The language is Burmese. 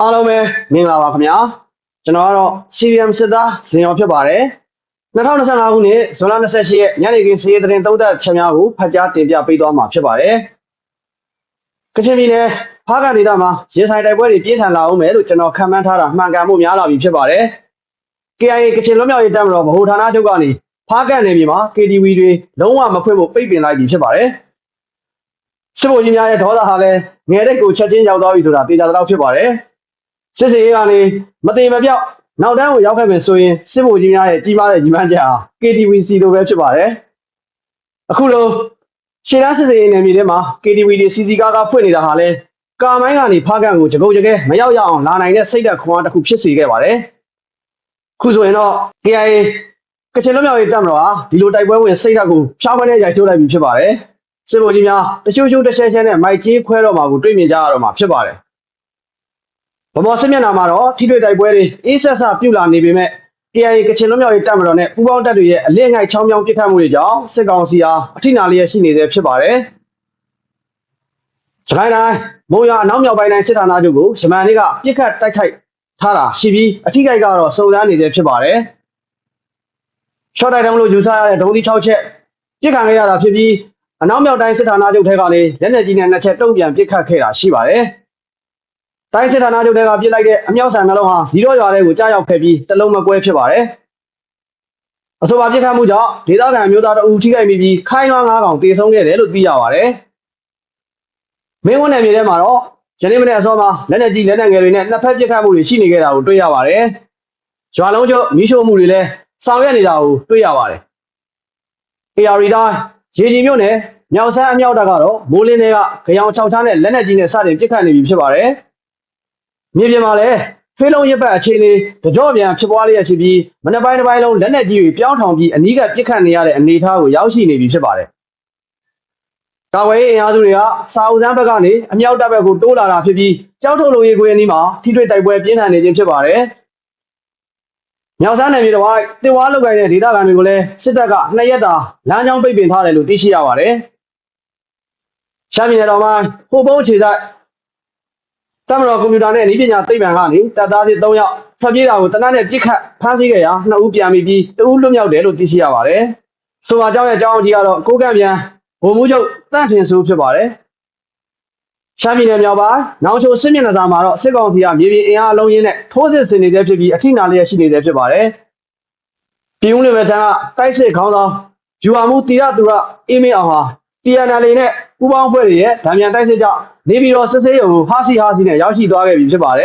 အားလုံးပဲမင်္ဂလာပါခင်ဗျာကျွန်တော်ကတော့ CRM စစ်သားဇင်ရောဖြစ်ပါတယ်2025ခုနှစ်ဇွန်လ28ရက်ညနေခင်းစီးရီးသတင်းသုံးသပ်ချက်များကိုဖတ်ကြားတင်ပြပေးသွားမှာဖြစ်ပါတယ်ကချင်ပြည်နယ်ဖားကန်ဒေသမှာရေဆိုင်တိုက်ပွဲတွေပြင်းထန်လာအောင်မယ်လို့ကျွန်တော်ခန့်မှန်းထားတာမှန်ကန်မှုများလာပြီဖြစ်ပါတယ် KIA ကချင်လွတ်မြောက်ရေးတပ်မတော်ဗဟိုဌာနချုပ်ကနေဖားကန်နယ်မြေမှာ KTV တွေလုံးဝမဖွင့်ဖို့ပိတ်ပင်လိုက်ပြီဖြစ်ပါတယ်စစ်ဗိုလ်ကြီးများရဲ့ဒေါသဟာလည်းငယ်တဲ့ကိုချက်ချင်းရောက်သွားပြီဆိုတာသိကြတော့ဖြစ်ပါတယ် စစ်စေးကနေမတေမပြောက်နောက်တန်းကိုရောက်ခဲ့မယ်ဆိုရင်စစ်ဗိုလ်ကြီးများရဲ့ကြီးမားတဲ့ညီမချက်ဟာ KTVC လိုပဲဖြစ်ပါတယ်အခုလိုရှေ့တန်းစစ်စေးနယ်မြေထဲမှာ KTV တွေစီစီကားကားဖွင့်နေတာဟာလဲကာမိုင်းကနေဖားကန်ကိုကြကုတ်ကြကဲမရောက်ရအောင်လာနိုင်တဲ့စိတ်ဓာတ်ခွန်အားတစ်ခုဖြစ်စေခဲ့ပါတယ်ခုဆိုရင်တော့ KIA ကချင်လွတ်မြောက်ရေးတပ်မတော်ဟာဒီလိုတိုက်ပွဲဝင်စိတ်ဓာတ်ကိုဖြောင်းမနဲ့ရိုက်ချိုးလိုက်ပြီဖြစ်ပါတယ်စစ်ဗိုလ်ကြီးများတချို့ချို့တစ်ချက်ချက်နဲ့မိုက်ကြီးခွဲတော့မှာကိုတွေ့မြင်ကြရတော့မှာဖြစ်ပါတယ် ဗမော်စစ်မျက်နှာမှာတော့ထိတွေ့တိုက်ပွဲတွေအေးဆက်ဆက်ပြုလာနေပေမဲ့ KIA ကချင်လွတ်မြောက်ရေးတပ်မတော်နဲ့ပူးပေါင်းတပ်တွေရဲ့အလင်းငိုက်ချောင်းချောင်းပစ်ခတ်မှုတွေကြောင့်စစ်ကောင်စီဟာအထိနာလျက်ရှိနေသေးဖြစ်ပါတယ်။စကိုင်းတိုင်းမုံရအနောက်မြောက်ပိုင်းတိုင်းစစ်ဌာနချုပ်ကိုရှမန်လေးကပြစ်ခတ်တိုက်ခိုက်ထားတာရှိပြီးအထိခိုက်ကတော့စုံစမ်းနေသေးဖြစ်ပါတယ်။ရှော့တိုက်တုံးလို့ယူဆရတဲ့ဒုံးသီး6ချက်ပြစ်ခံခဲ့ရတာဖြစ်ပြီးအနောက်မြောက်တိုင်းစစ်ဌာနချုပ်ထဲကနေလက်နက်ကြီးနဲ့နှစ်ချက်တုံ့ပြန်ပစ်ခတ်ခဲ့တာရှိပါတယ်။ တိုင်းစစ်ဌာနချုပ်တွေကပြစ်လိုက်တဲ့အမြောက်ဆန်နှလုံးဟာဇီရောရွာထဲကိုကြားရောက်ခဲ့ပြီးတလုံးမကွဲဖြစ်ပါတယ်။အဆိုပါပြစ်ခတ်မှုကြောင့်ဒေသခံမျိုးသားတအူထိခိုက်မိပြီးခိုင်းလွှမ်းငါးကောင်တေဆုံးခဲ့တယ်လို့သိရပါတယ်။မင်းဝန်းနယ်မြေထဲမှာတော့ယနေ့မနေ့အစောမှာလက်နက်ကြီးလက်နက်ငယ်တွေနဲ့နှစ်ဖက်ပြစ်ခတ်မှုတွေရှိနေခဲ့တာကိုတွေ့ရပါတယ်။ရွာလုံးကျွမီးရှို့မှုတွေလည်းဆောင်ရွက်နေတာကိုတွေ့ရပါတယ်။ AR တိုင်းရေကြီးမြို့နယ်မြောက်ဆန်းအမြောက်တပ်ကတော့မိုးလင်းတွေကကြောင်6ချမ်းနဲ့လက်နက်ကြီးနဲ့စတင်ပစ်ခတ်နေပြီဖြစ်ပါတယ်။ မြေပြင်မှာလည်းဖေးလုံးရစ်ပတ်အခြေအနေကြော့ပြန်ဖြစ်ပွားလျက်ရှိပြီးမနေ့ပိုင်းတစ်ပိုင်းလုံးလက်နက်ကြီးတွေပြောင်းထောင်ပြီးအနီးကပ်ပစ်ခတ်နေရတဲ့အနေအထားကိုရောက်ရှိနေပြီဖြစ်ပါတယ်။ကာဝေးအင်အားစုတွေကစာအုပ်စမ်းဘက်ကနေအမြောက်တပ်ဘက်ကိုတိုးလာတာဖြစ်ပြီးကြောက်ထုတ်လိုရေးကွင်းအနီးမှာထိတွေ့တိုက်ပွဲပြင်းထန်နေခြင်းဖြစ်ပါတယ်။မြောက်ဆန်းနယ်မြေတော်ကတစ်ဝါလောက်ကိုင်းတဲ့ဒေသခံတွေကိုလည်းစစ်တပ်ကနှစ်ရက်တာလမ်းကြောင်းပိတ်ပင်ထားတယ်လို့သိရှိရပါတယ်။ရှမ်းပြည်နယ်တော်မှာဟိုပုံးခြေဆိုင် တမတော်ကွန်ပျူတာနဲ့နည်းပညာသိပ္ပံကနေတပ်သားစစ်3ယောက်ထွက်ပြေးတာကိုတနက်နဲ့ပြစ်ခတ်ဖမ်းဆီးခဲ့ရာနှစ်ဦးပြန်ပြီးပြီးတဦးလွတ်မြောက်တယ်လို့သိရှိရပါတယ်။ဆိုပါကြောင်းရဲ့အကြောင်းအကြီးကတော့ကိုကန့်ပြန်ဗိုလ်မှူးချုပ်တန့်ထင်ဆိုးဖြစ်ပါတယ်။ရှမ်းပြည်နယ်မြောက်ပိုင်းနောင်ချိုစစ်မျက်နှာစာမှာတော့စစ်ကောင်စီကမြေပြင်အင်အားအလုံးရင်းနဲ့ထိုးစစ်ဆင်နေသေးဖြစ်ပြီးအထိနာလျက်ရှိနေသေးဖြစ်ပါတယ်။ပြည်ဦးလွင်ပဲထံကတိုက်စစ်ခေါင်းဆောင်ယူဟာမှုတီရသူရအေးမင်းအောင်ဟာ TNL နဲ့ပူးပေါင်းဖွဲ့တွေရဲ့ဗံမြန်တိုက်စစ်ကြောင့်နေပြည်တော်စစ်ဆေးရုံကိုဟာစီဟာစီနဲ့ရောက်ရှိသွားခဲ့ပြီဖြစ်ပါတယ်